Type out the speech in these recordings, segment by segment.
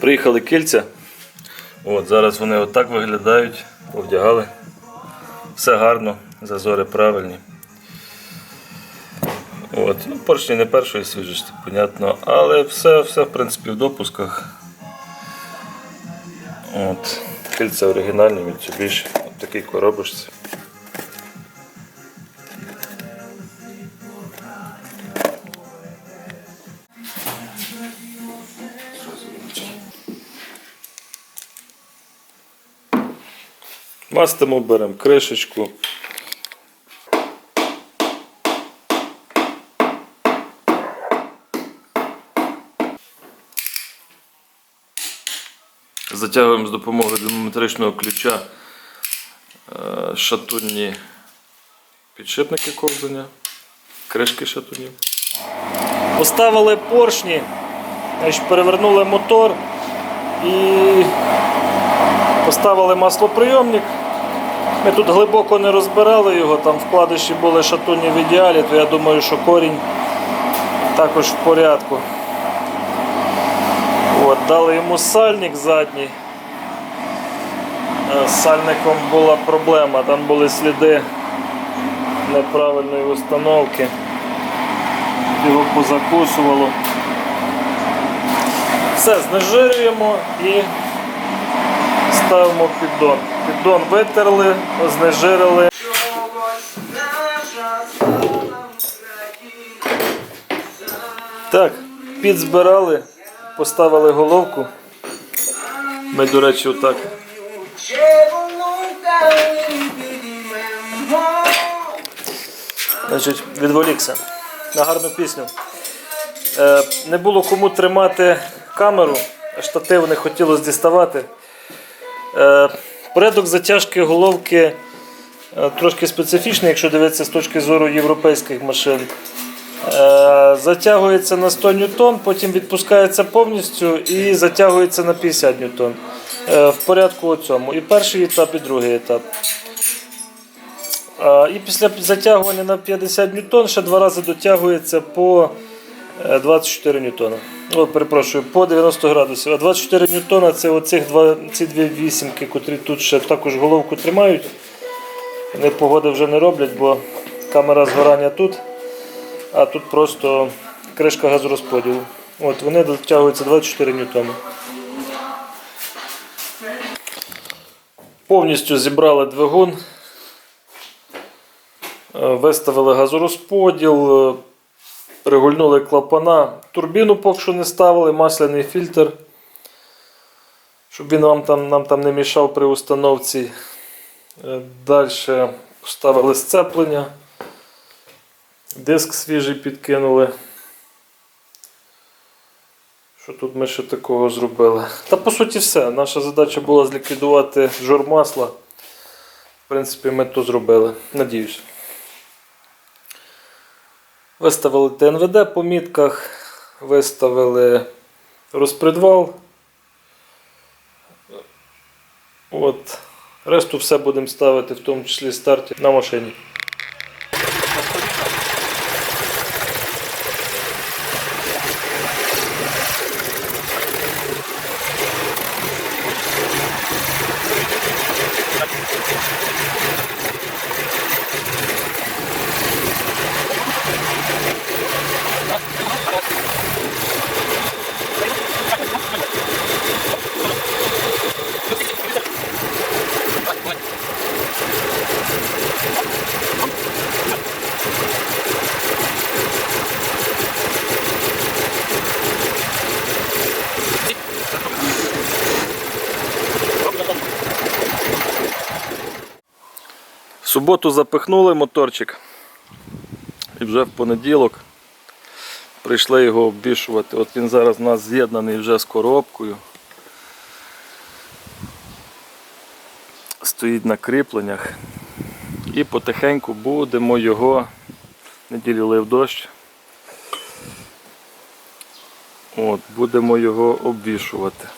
Приїхали кільця. От, зараз вони отак виглядають, повдягали. Все гарно, зазори правильні. От. Ну, поршні не першої свіжості, понятно, але все, все в принципі в допусках. От. Кільця оригінальні Mitsubishi. От такий коробочці. Мастимо, беремо кришечку. Затягуємо з допомогою динамометричного ключа е, шатунні підшипники ковзання, кришки шатунів. Поставили поршні, перевернули мотор і поставили маслоприйомник. Ми тут глибоко не розбирали його, там вкладиші були шатунні в ідеалі, то я думаю, що корінь також в порядку. От, дали йому сальник задній. Е, З сальником була проблема, там були сліди неправильної установки. Його позакусувало. Все, знежирюємо і ставимо піддон. Піддон витерли, знежирили. Так, підзбирали, поставили головку. Ми, до речі, отак. Значить, відволікся на гарну пісню. Е, не було кому тримати камеру, штатив не хотілося діставати. Е, порядок затяжки головки е, трошки специфічний, якщо дивитися з точки зору європейських машин. Е, затягується на 100 ньютон, потім відпускається повністю і затягується на 50 ньютон. Е, в порядку цьому. І перший етап, і другий етап. І після затягування на 50 ньютон ще два рази дотягується по 24 ньютона. О, перепрошую, по 90 градусів. А 24 ньютона це оцих два, ці дві вісімки, котрі тут ще також головку тримають. Вони погоди вже не роблять, бо камера згорання тут, а тут просто кришка газорозподілу. От вони дотягуються 24 ньютона. Повністю зібрали двигун. Е, Виставили газорозподіл, е, регульнули клапана, турбіну поки що не ставили, масляний фільтр, щоб він нам там, нам там не мішав при установці. Далі поставили сцеплення, диск свіжий підкинули. Що тут ми ще такого зробили? Та по суті все. Наша задача була зліквідувати жор масла. В принципі, ми то зробили. Надіюсь. Виставили ТНВД по мітках, виставили розпредвал. От. Решту все будемо ставити, в тому числі старті на машині. Суботу запихнули моторчик. І вже в понеділок прийшли його обвішувати. От він зараз у нас з'єднаний вже з коробкою. Стоїть на кріпленнях. І потихеньку будемо його, неділю лив дощ. От, будемо його обвішувати.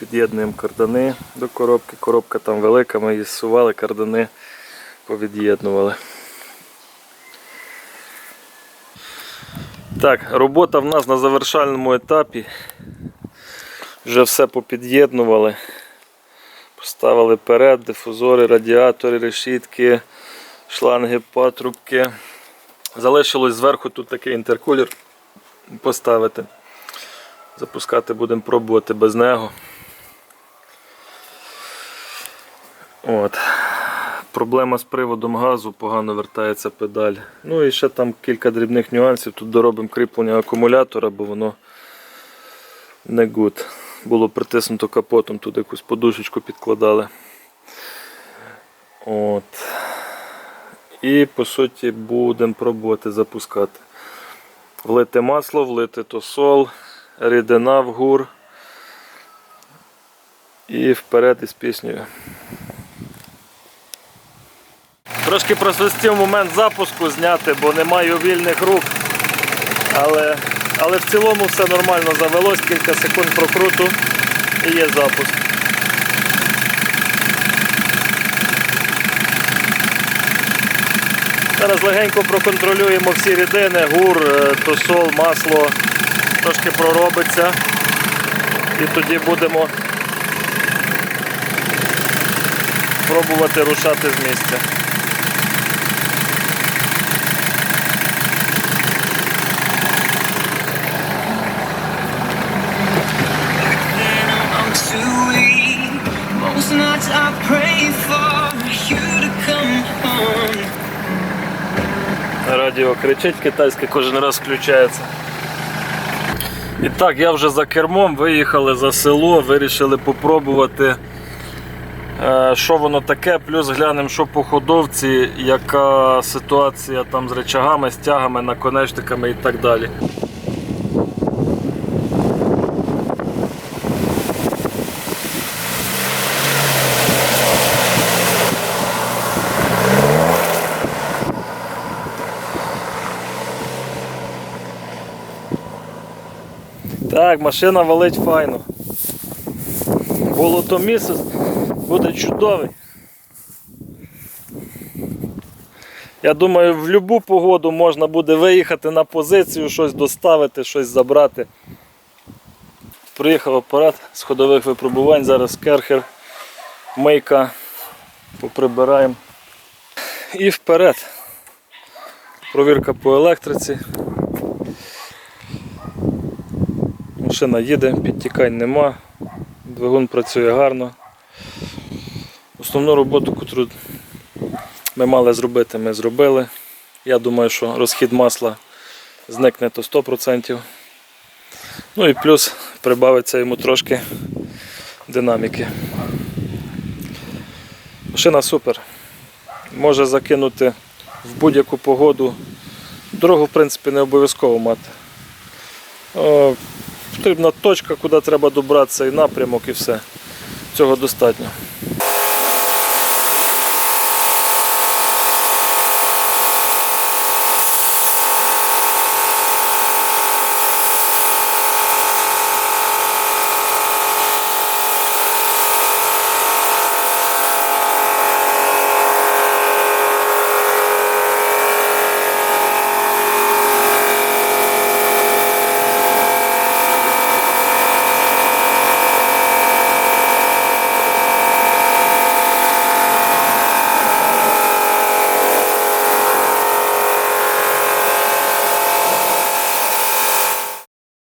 Під'єднуємо кардани до коробки. Коробка там велика, ми її зсували, кардани повід'єднували. Так, робота в нас на завершальному етапі. Вже все попід'єднували. Поставили перед, дифузори, радіатори, решітки, шланги, патрубки. Залишилось зверху тут такий інтеркулер поставити. Запускати будемо пробувати без нього. От. Проблема з приводом газу, погано вертається педаль. Ну і ще там кілька дрібних нюансів. Тут доробимо кріплення акумулятора, бо воно не гуд. Було притиснуто капотом, тут якусь подушечку підкладали. От. І по суті будемо пробувати запускати. Влити масло, влити тосол, рідина в гур. І вперед із піснею. Трошки просвистів момент запуску зняти, бо не маю вільних рук. Але, але в цілому все нормально завелось, кілька секунд прокруту і є запуск. Зараз легенько проконтролюємо всі рідини, гур, е, тосол, масло, трошки проробиться. І тоді будемо пробувати рушати з місця. Радіо кричить китайське, кожен раз включається. І так, я вже за кермом, виїхали за село, вирішили попробувати, е, що воно таке, плюс глянемо, що по ходовці, яка ситуація там з речагами, з тягами, наконечниками і так далі. Так, машина валить файно. Болото місяць буде чудовий. Я думаю, в будь-яку погоду можна буде виїхати на позицію, щось доставити, щось забрати. Приїхав апарат з ходових випробувань, зараз керхер, мийка, поприбираємо. І вперед. Провірка по електриці. Машина їде, підтікань нема, двигун працює гарно. Основну роботу, яку ми мали зробити, ми зробили. Я думаю, що розхід масла зникне то 100%. Ну і плюс прибавиться йому трошки динаміки. Машина супер. Може закинути в будь-яку погоду. Дорогу, в принципі, не обов'язково мати. Потрібна точка, куди треба добратися, і напрямок, і все. Цього достатньо.